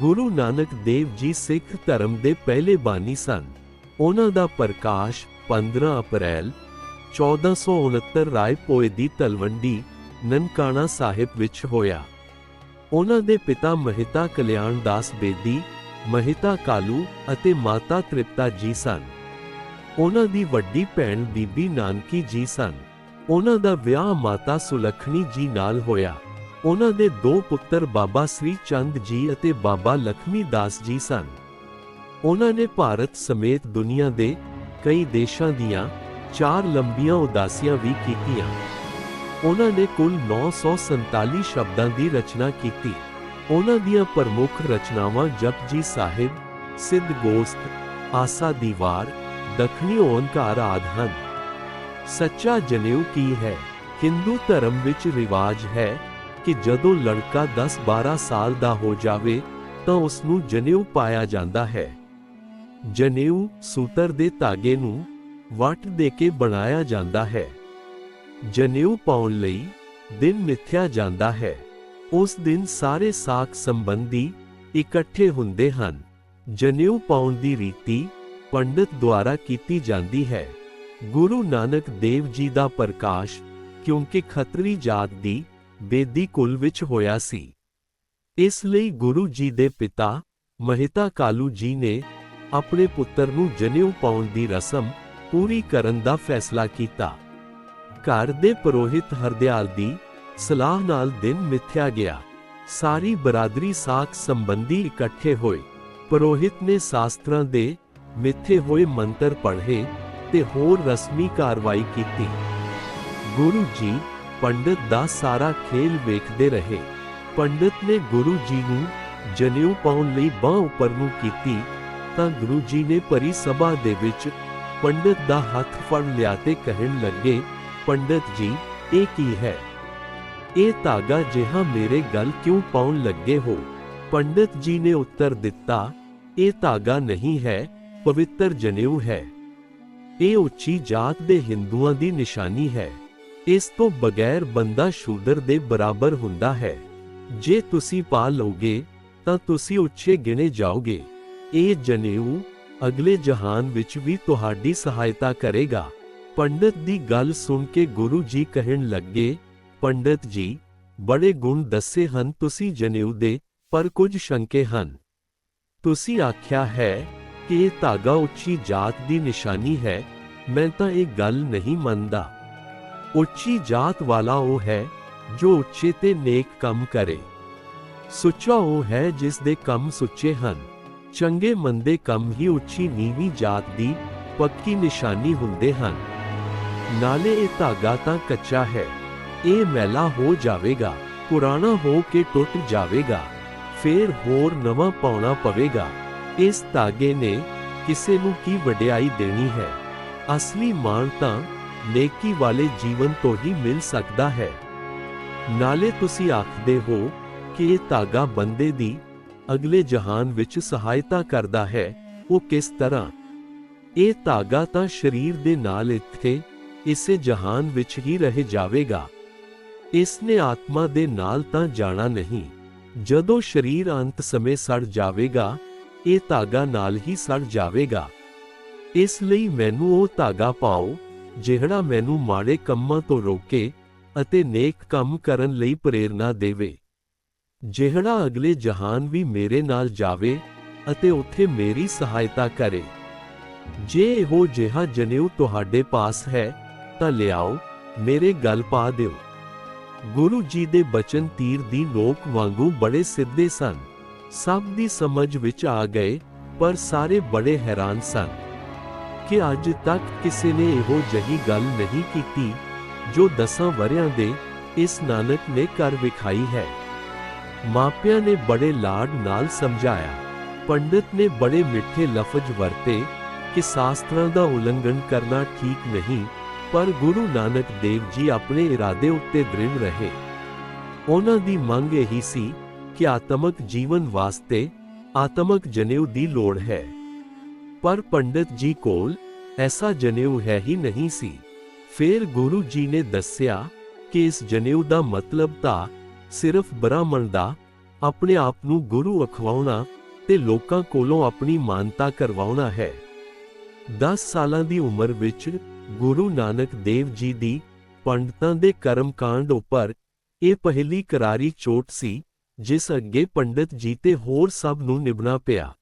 ਗੁਰੂ ਨਾਨਕ ਦੇਵ ਜੀ ਸਿੱਖ ਧਰਮ ਦੇ ਪਹਿਲੇ ਬਾਨੀ ਸਨ। ਉਹਨਾਂ ਦਾ ਪ੍ਰਕਾਸ਼ 15 ਅਪ੍ਰੈਲ 1469 ਰਾਏ ਪੋਏ ਦੀ ਤਲਵੰਡੀ ਨਨਕਾਣਾ ਸਾਹਿਬ ਵਿੱਚ ਹੋਇਆ। ਉਹਨਾਂ ਦੇ ਪਿਤਾ ਮਹਿਤਾ ਕਲਿਆਣ ਦਾਸ ਬੇਦੀ, ਮਹਿਤਾ ਕਾਲੂ ਅਤੇ ਮਾਤਾ ਤ੍ਰਿਪਤਾ ਜੀ ਸਨ। ਉਹਨਾਂ ਦੀ ਵੱਡੀ ਭੈਣ ਬੀਬੀ ਨਾਨਕੀ ਜੀ ਸਨ। ਉਹਨਾਂ ਦਾ ਵਿਆਹ ਮਾਤਾ ਸੁਲੱਖਣੀ ਜੀ ਨਾਲ ਹੋਇਆ। ਉਹਨਾਂ ਦੇ ਦੋ ਪੁੱਤਰ ਬਾਬਾ ਸ੍ਰੀ ਚੰਦ ਜੀ ਅਤੇ ਬਾਬਾ ਲਖਮੀ ਦਾਸ ਜੀ ਸਨ। ਉਹਨਾਂ ਨੇ ਭਾਰਤ ਸਮੇਤ ਦੁਨੀਆ ਦੇ ਕਈ ਦੇਸ਼ਾਂ ਦੀਆਂ ਚਾਰ ਲੰਬੀਆਂ ਉਦਾਸੀਆਂ ਵੀ ਕੀਤੀਆਂ। ਉਹਨਾਂ ਨੇ ਕੁੱਲ 947 ਸ਼ਬਦਾਂ ਦੀ ਰਚਨਾ ਕੀਤੀ। ਉਹਨਾਂ ਦੀਆਂ ਪ੍ਰਮੁੱਖ ਰਚਨਾਵਾਂ ਜਪਜੀ ਸਾਹਿਬ, ਸਿੱਧ ਗੋਸਤ, ਆਸਾ ਦੀਵਾਰ, ਦੱਖਣੀ ਓੰਕਾਰ ਆਦਿ ਹਨ। ਸੱਚਾ ਜਨੇਊ ਕੀ ਹੈ? ਹਿੰਦੂ ਧਰਮ ਵਿੱਚ ਰਿਵਾਜ ਹੈ ਕਿ ਜਦੋਂ ਲੜਕਾ 10-12 ਸਾਲ ਦਾ ਹੋ ਜਾਵੇ ਤਾਂ ਉਸ ਨੂੰ ਜਨੇਊ ਪਾਇਆ ਜਾਂਦਾ ਹੈ। ਜਨੇਊ ਸੂਤਰ ਦੇ ਧਾਗੇ ਨੂੰ ਵੱਟ ਦੇ ਕੇ ਬਣਾਇਆ ਜਾਂਦਾ ਹੈ। ਜਨੇਊ ਪਾਉਣ ਲਈ ਦਿਨ ਮਿਥਿਆ ਜਾਂਦਾ ਹੈ। ਉਸ ਦਿਨ ਸਾਰੇ ਸਾਕ ਸੰਬੰਧੀ ਇਕੱਠੇ ਹੁੰਦੇ ਹਨ। ਜਨੇਊ ਪਾਉਣ ਦੀ ਰੀਤੀ ਪੰਡਤ ਦੁਆਰਾ ਕੀਤੀ ਜਾਂਦੀ ਹੈ। ਗੁਰੂ ਨਾਨਕ ਦੇਵ ਜੀ ਦਾ ਪ੍ਰਕਾਸ਼ ਕਿਉਂਕਿ ਖੱਤਰੀ ਜਾਤ ਦੀ ਬੇਦੀ ਕੁਲ ਵਿੱਚ ਹੋਇਆ ਸੀ। ਇਸ ਲਈ ਗੁਰੂ ਜੀ ਦੇ ਪਿਤਾ ਮਹਿਤਾ ਕਾਲੂ ਜੀ ਨੇ ਆਪਣੇ ਪੁੱਤਰ ਨੂੰ ਜਨੇਊ ਪਾਉਣ ਦੀ ਰਸਮ ਪੂਰੀ ਕਰਨ ਦਾ ਫੈਸਲਾ ਕੀਤਾ। ਘਰ ਦੇ ਪੁਰੋਹਿਤ ਹਰਦਿਆਲ ਦੀ ਸਲਾਹ ਨਾਲ ਦਿਨ ਮਿਥਿਆ ਗਿਆ। ਸਾਰੀ ਬਰਾਦਰੀ ਸਾਖ ਸੰਬੰਧੀ ਇਕੱਠੇ ਹੋਏ। ਪੁਰੋਹਿਤ ਨੇ ਸ਼ਾਸਤਰਾਂ ਦੇ ਮਿੱਥੇ ਹੋਏ ਮੰਤਰ ਪੜ੍ਹੇ ਤੇ ਹੋਰ ਰਸਮੀ ਕਾਰਵਾਈ ਕੀਤੀ। ਗੁਰੂ ਜੀ ਪੰਡਤ ਦਾ ਸਾਰਾ ਖੇਲ ਵੇਖਦੇ ਰਹੇ। ਪੰਡਤ ਨੇ ਗੁਰੂ ਜੀ ਨੂੰ ਜਨੇਊ ਪਾਉਣ ਲਈ ਬਾਹ ਉੱਪਰ ਨੂੰ ਕੀਤੀ ਤਾਂ ਗੁਰੂ ਜੀ ਨੇ ਭਰੀ ਸਭਾ ਦੇ ਵਿੱਚ ਪੰਡਤ ਦਾ ਹੱਥ ਫੜ ਲਿਆ ਤੇ ਕਹਿਣ ਲੱਗੇ, ਪੰਡਤ ਜੀ, ਇਹ ਕੀ ਹੈ? ਇਹ ਧਾਗਾ ਜਿਹਾ ਮੇਰੇ ਗਲ ਕਿਉਂ ਪਾਉਣ ਲੱਗੇ ਹੋ? ਪੰਡਤ ਜੀ ਨੇ ਉੱਤਰ ਦਿੱਤਾ, ਇਹ ਧਾਗਾ ਨਹੀਂ ਹੈ, ਪਵਿੱਤਰ ਜਨੇਊ ਹੈ। ਇਹ ਉੱਚੀ ਜਾਤ ਦੇ ਹਿੰਦੂਆਂ ਦੀ ਨਿਸ਼ਾਨੀ ਹੈ। ਇਸ ਤੋਂ ਬਗੈਰ ਬੰਦਾ ਸ਼ੂਦਰ ਦੇ ਬਰਾਬਰ ਹੁੰਦਾ ਹੈ। ਜੇ ਤੁਸੀਂ ਪਾ ਲਓਗੇ, ਤਾਂ ਤੁਸੀਂ ਉੱਚੇ ਗਿਣੇ ਜਾਓਗੇ। ਇਹ ਜਨੇਊ ਅਗਲੇ ਜਹਾਨ ਵਿੱਚ ਵੀ ਤੁਹਾਡੀ ਸਹਾਇਤਾ ਕਰੇਗਾ। ਪੰਡਤ ਦੀ ਗੱਲ ਸੁਣ ਕੇ ਗੁਰੂ ਜੀ ਕਹਿਣ ਲੱਗੇ, ਪੰਡਤ ਜੀ, ਬੜੇ ਗੁਣ ਦੱਸੇ ਹਨ ਤੁਸੀਂ ਜਨੇਊ ਦੇ, ਪਰ ਕੁਝ ਸ਼ੰਕੇ ਹਨ। ਤੁਸੀਂ ਆਖਿਆ ਹੈ ਕਿ ਇਹ ਧਾਗਾ ਉੱਚੀ ਜਾਤ ਦੀ ਨਿਸ਼ਾਨੀ ਹੈ, ਮੈਂ ਤਾਂ ਇਹ ਗੱਲ ਨਹੀਂ ਮੰਨਦਾ। ਉੱਚੀ ਜਾਤ ਵਾਲਾ ਉਹ ਹੈ, ਜੋ ਉੱਚੇ ਤੇ ਨੇਕ ਕੰਮ ਕਰੇ। ਸੁੱਚਾ ਉਹ ਹੈ ਜਿਸ ਦੇ ਕੰਮ ਸੁੱਚੇ ਹਨ। ਚੰਗੇ ਮੰਦੇ ਕੰਮ ਹੀ ਉੱਚੀ ਨੀਵੀਂ ਜਾਤ ਦੀ ਪੱਕੀ ਨਿਸ਼ਾਨੀ ਹੁੰਦੇ ਹਨ। ਨਾਲੇ ਇਹ ਧਾਗਾ ਤਾਂ ਕੱਚਾ ਹੈ। ਇਹ ਮੈਲਾ ਹੋ ਜਾਵੇਗਾ, ਪੁਰਾਣਾ ਹੋ ਕੇ ਟੁੱਟ ਜਾਵੇਗਾ। ਫੇਰ ਹੋਰ ਨਵਾਂ ਪਾਉਣਾ ਪਵੇਗਾ। ਇਸ ਧਾਗੇ ਨੇ ਕਿਸੇ ਨੂੰ ਕੀ ਵਡਿਆਈ ਦੇਣੀ ਹੈ? ਅਸਲੀ ਮਾਣ ਤਾਂ ਨੇਕੀ ਵਾਲੇ ਜੀਵਨ ਤੋਂ ਹੀ ਮਿਲ ਸਕਦਾ ਹੈ। ਨਾਲੇ ਤੁਸੀਂ ਆਖਦੇ ਹੋ ਕਿ ਇਹ ਧਾਗਾ ਬੰਦੇ ਦੀ ਅਗਲੇ ਜਹਾਨ ਵਿੱਚ ਸਹਾਇਤਾ ਕਰਦਾ ਹੈ, ਉਹ ਕਿਸ ਤਰ੍ਹਾਂ? ਇਹ ਧਾਗਾ ਤਾਂ ਸਰੀਰ ਦੇ ਨਾਲ ਇੱਥੇ, ਇਸੇ ਜਹਾਨ ਵਿੱਚ ਹੀ ਰਹਿ ਜਾਵੇਗਾ। ਇਸ ਨੇ ਆਤਮਾ ਦੇ ਨਾਲ ਤਾਂ ਜਾਣਾ ਨਹੀਂ। ਜਦੋਂ ਸਰੀਰ ਅੰਤ ਸਮੇਂ ਸੜ ਜਾਵੇਗਾ, ਇਹ ਧਾਗਾ ਨਾਲ ਹੀ ਸੜ ਜਾਵੇਗਾ। ਇਸ ਲਈ ਮੈਨੂੰ ਉਹ ਧਾਗਾ ਪਾਓ ਜਿਹੜਾ ਮੈਨੂੰ ਮਾੜੇ ਕੰਮਾਂ ਤੋਂ ਰੋਕੇ ਅਤੇ ਨੇਕ ਕੰਮ ਕਰਨ ਲਈ ਪ੍ਰੇਰਣਾ ਦੇਵੇ। ਜਿਹੜਾ ਅਗਲੇ ਜਹਾਨ ਵੀ ਮੇਰੇ ਨਾਲ ਜਾਵੇ ਅਤੇ ਉੱਥੇ ਮੇਰੀ ਸਹਾਇਤਾ ਕਰੇ। ਜੇ ਇਹੋ ਜਿਹਾ ਜਨੇਊ ਤੁਹਾਡੇ ਪਾਸ ਹੈ, ਤਾਂ ਲਿਆਓ, ਮੇਰੇ ਗੱਲ ਪਾ ਦਿਓ। ਗੁਰੂ ਜੀ ਦੇ ਬਚਨ ਤੀਰ ਦੀ ਨੋਕ ਵਾਂਗੂ ਬੜੇ ਸਿੱਧੇ ਸਨ। ਸਭ ਦੀ ਸਮਝ ਵਿੱਚ ਆ ਗਏ, ਪਰ ਸਾਰੇ ਬੜੇ ਹੈਰਾਨ ਸਨ। ਕਿ ਅੱਜ ਤੱਕ ਕਿਸੇ ਨੇ ਇਹੋ ਜਹੀ ਗੱਲ ਨਹੀਂ ਕੀਤੀ ਜੋ ਦਸਾਂ ਵਰਿਆਂ ਦੇ ਇਸ ਨਾਨਕ ਨੇ ਕਰ ਵਿਖਾਈ ਹੈ। ਮਾਪਿਆਂ ਨੇ ਬੜੇ ਲਾਡ ਨਾਲ ਸਮਝਾਇਆ। ਪੰਡਿਤ ਨੇ ਬੜੇ ਮਿੱਠੇ ਲਫ਼ਜ਼ ਵਰਤੇ ਕਿ ਸ਼ਾਸਤਰਾਂ ਦਾ ਉਲੰਘਣ ਕਰਨਾ ਠੀਕ ਨਹੀਂ, ਪਰ ਗੁਰੂ ਨਾਨਕ ਦੇਵ ਜੀ ਆਪਣੇ ਇਰਾਦੇ ਉੱਤੇ ਦ੍ਰਿੜ ਰਹੇ। ਉਹਨਾਂ ਦੀ ਮੰਗ ਇਹੀ ਸੀ ਕਿ ਆਤਮਕ ਜੀਵਨ ਵਾਸਤੇ ਆਤਮਕ ਜਨੇਊ ਦੀ ਲੋੜ ਹੈ। ਪਰ ਪੰਡਿਤ ਜੀ ਕੋਲ ਐਸਾ ਜਨੇਊ ਹੈ ਹੀ ਨਹੀਂ ਸੀ। ਫਿਰ ਗੁਰੂ ਜੀ ਨੇ ਦੱਸਿਆ ਕਿ ਇਸ ਜਨੇਊ ਦਾ ਮਤਲਬ ਤਾਂ ਸਿਰਫ ਬ੍ਰਾਹਮਣ ਦਾ, ਆਪਣੇ ਆਪ ਨੂੰ ਗੁਰੂ ਅਖਵਾਉਣਾ ਤੇ ਲੋਕਾਂ ਕੋਲੋਂ ਆਪਣੀ ਮਾਨਤਾ ਕਰਵਾਉਣਾ ਹੈ। 10 ਸਾਲਾਂ ਦੀ ਉਮਰ ਵਿੱਚ ਗੁਰੂ ਨਾਨਕ ਦੇਵ ਜੀ ਦੀ ਪੰਡਤਾਂ ਦੇ ਕਰਮਕਾਂਡ ਉੱਪਰ ਇਹ ਪਹਿਲੀ ਕਰਾਰੀ ਚੋਟ ਸੀ, ਜਿਸ ਅੱਗੇ ਪੰਡਤ ਜੀ ਤੇ ਹੋਰ ਸਭ ਨੂੰ ਨਿਭਣਾ ਪਿਆ।